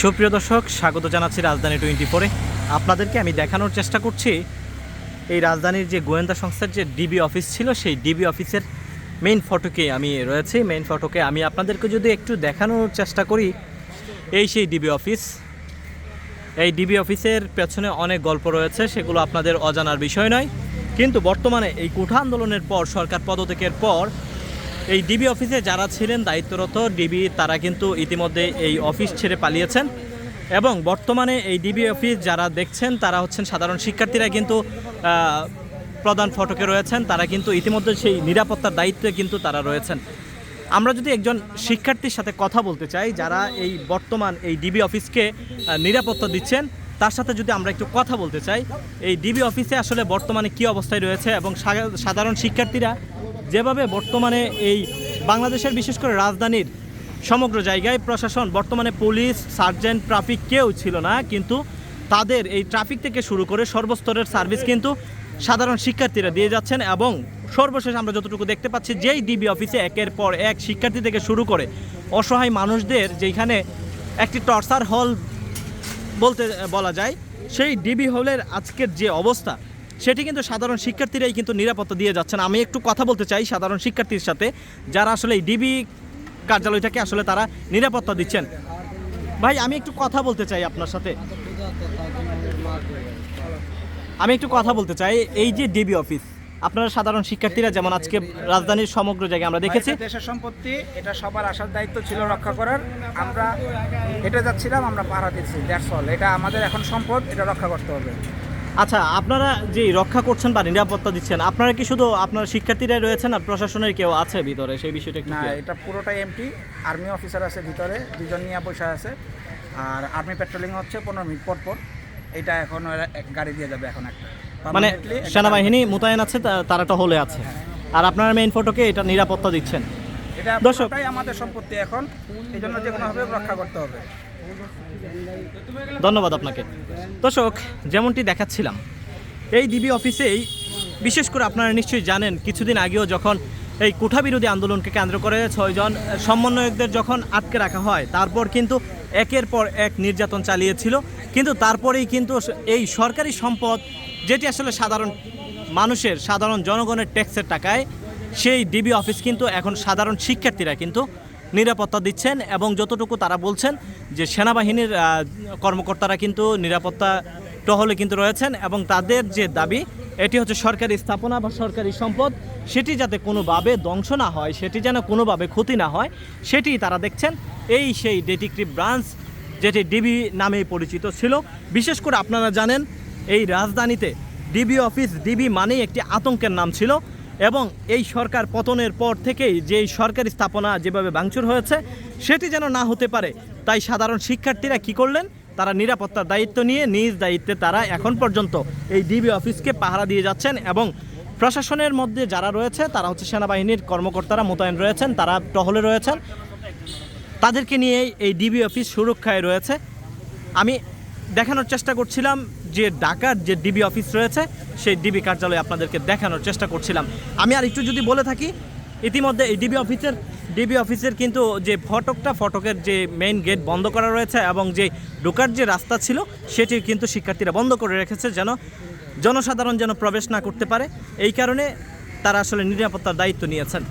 সুপ্রিয় দর্শক, স্বাগত জানাচ্ছি রাজধানী টোয়েন্টি ফোরে। আপনাদেরকে আমি দেখানোর চেষ্টা করছি এই রাজধানীর যে গোয়েন্দা সংস্থার যে ডিবি অফিস ছিল, সেই ডিবি অফিসের মেইন ফটোকে আমি রয়েছি। মেইন ফটোকে আমি আপনাদেরকে যদি একটু দেখানোর চেষ্টা করি, এই সেই ডিবি অফিস। এই ডিবি অফিসের পেছনে অনেক গল্প রয়েছে, সেগুলো আপনাদের অজানার বিষয় নয়। কিন্তু বর্তমানে এই কোঠা আন্দোলনের পর, সরকার পদত্যাগের পর এই ডিবি অফিসে যারা ছিলেন দায়িত্বরত ডিবি, তারা কিন্তু ইতিমধ্যে এই অফিস ছেড়ে পালিয়েছেন। এবং বর্তমানে এই ডিবি অফিস যারা দেখছেন, তারা হচ্ছেন সাধারণ শিক্ষার্থীরা কিন্তু প্রধান ফটকে রয়েছেন। তারা কিন্তু ইতিমধ্যে সেই নিরাপত্তার দায়িত্বে কিন্তু তারা রয়েছেন। আমরা যদি একজন শিক্ষার্থীর সাথে কথা বলতে চাই, যারা এই বর্তমান এই ডিবি অফিসকে নিরাপত্তা দিচ্ছেন, তার সাথে যদি আমরা একটু কথা বলতে চাই, এই ডিবি অফিসে আসলে বর্তমানে কি অবস্থায় রয়েছে এবং সাধারণ শিক্ষার্থীরা যেভাবে বর্তমানে এই বাংলাদেশের বিশেষ করে রাজধানীর সমগ্র জায়গায় প্রশাসন, বর্তমানে পুলিশ, সার্জেন্ট, ট্রাফিক কেউ ছিল না, কিন্তু তাদের এই ট্রাফিক থেকে শুরু করে সর্বস্তরের সার্ভিস কিন্তু সাধারণ শিক্ষার্থীরা দিয়ে যাচ্ছেন এবং সর্বশেষ আমরা যতটুকু দেখতে পাচ্ছি, যেই ডিবি অফিসে একের পর এক শিক্ষার্থী থেকে শুরু করে অসহায় মানুষদের যেখানে একটি টর্চার হল বলতে বলা যায়, সেই ডিবি হলের আজকের যে অবস্থা সেটি কিন্তু সাধারণ শিক্ষার্থীরাই কিন্তু নিরাপত্তা দিয়ে যাচ্ছেন। আমি একটু কথা বলতে চাই সাধারণ শিক্ষার্থীর সাথে যারা আসলে এই ডিবি কার্যালয়টাকে আসলে তারা নিরাপত্তা দিচ্ছেন। ভাই আমি একটু কথা বলতে চাই আপনার সাথে। আমি একটু কথা বলতে চাই এই যে ডিবি অফিস আপনারা সাধারণ শিক্ষার্থীরা যেমন আজকে রাজধানীর সমগ্র জায়গায় আমরা দেখেছি। দেশের সম্পত্তি এটা সবার আসার দায়িত্ব ছিল রক্ষা করার। আমরা হেঁটে যাচ্ছিলাম আমরা পাহারা দিচ্ছি দ্যাটস অল এটা আমাদের এখন সম্পদ এটা রক্ষা করতে হবে। আচ্ছা আপনারা যে রক্ষা করছেন বা নিরাপত্তা দিচ্ছেন আপনারা কি শুধু আপনার শিক্ষার্থীরাই রয়েছেন আর প্রশাসনের কেউ আছে ভিতরে? সেই বিষয়টা না এটা পুরোটাই এমটি আর্মি অফিসার আছে ভিতরে দুজন নিয়ে পয়সা আছে আর আর্মি পেট্রোলিং হচ্ছে পনেরো মিনিট পর পর। এটা এখন এক গাড়ি দিয়ে যাবে এখন একটা। মানে সেনাবাহিনী মোতায়েন আছে তা- তারা টহলে আছে। আর আপনারা মেইন ফটোকে এটা নিরাপত্তা দিচ্ছেন। এটা দর্শক- আমাদের সম্পত্তি এখন। এই জন্য যে কোনোভাবে রক্ষা করতে হবে। ধন্যবাদ আপনাকে। দর্শক যেমনটি দেখাচ্ছিলাম এই ডিবি অফিসেই বিশেষ করে আপনারা নিশ্চয়ই জানেন কিছুদিন আগেও যখন এই কোঠা বিরোধী আন্দোলনকে কেন্দ্র করে ছয়জন সমন্বয়কদের যখন আটকে রাখা হয় তারপর কিন্তু একের পর এক নির্যাতন চালিয়েছিল। কিন্তু তারপরেই কিন্তু এই সরকারি সম্পদ যেটি আসলে সাধারণ মানুষের সাধারণ জনগণের ট্যাক্সের টাকায় সেই ডিবি অফিস কিন্তু এখন সাধারণ শিক্ষার্থীরা কিন্তু নিরাপত্তা দিচ্ছেন এবং যতটুকু তারা বলছেন যে সেনাবাহিনীর কর্মকর্তারা কিন্তু নিরাপত্তা টহলে কিন্তু রয়েছেন এবং তাদের যে দাবি, এটি হচ্ছে সরকারি স্থাপনা বা সরকারি সম্পদ, সেটি যাতে কোনোভাবে ধ্বংস না হয়, সেটি যেন কোনোভাবে ক্ষতি না হয় সেটি তারা দেখছেন। এই সেই ডিটেকটিভ ব্রাঞ্চ, যেটি ডিবি নামে পরিচিত ছিল। বিশেষ করে আপনারা জানেন, এই রাজধানীতে ডিবি অফিস, ডিবি মানেই একটি আতঙ্কের নাম ছিল। এবং এই সরকার পতনের পর থেকেই যে সরকারি স্থাপনা যেভাবে ভাঙচুর হয়েছে, সেটি যেন না হতে পারে। তাই সাধারণ শিক্ষার্থীরা কি করলেন? তারা নিরাপত্তার দায়িত্ব নিয়ে নিজ দায়িত্বে তারা এখন পর্যন্ত এই ডিবি অফিসকে পাহারা দিয়ে যাচ্ছেন এবং প্রশাসনের মধ্যে যারা রয়েছে, তারা হচ্ছে সেনাবাহিনীর কর্মকর্তারা মোতায়েন রয়েছেন, তারা টহলে রয়েছেন। তাদেরকে নিয়েই এই ডিবি অফিস সুরক্ষায় রয়েছে। আমি দেখানোর চেষ্টা করছিলাম যে ঢাকার যে ডিবি অফিস রয়েছে, সেই ডিবি কার্যালয়ে আপনাদেরকে দেখানোর চেষ্টা করছিলাম। আমি আর একটু যদি বলে থাকি, ইতিমধ্যে এই ডিবি অফিসের ডিবি অফিসের কিন্তু যে ফটকটা, ফটকের যে মেইন গেট বন্ধ করা রয়েছে এবং যে ঢোকার যে রাস্তা ছিল সেটি কিন্তু শিক্ষার্থীরা বন্ধ করে রেখেছে যেন জনসাধারণ যেন প্রবেশ না করতে পারে। এই কারণে তারা আসলে নিরাপত্তার দায়িত্ব নিয়েছেন।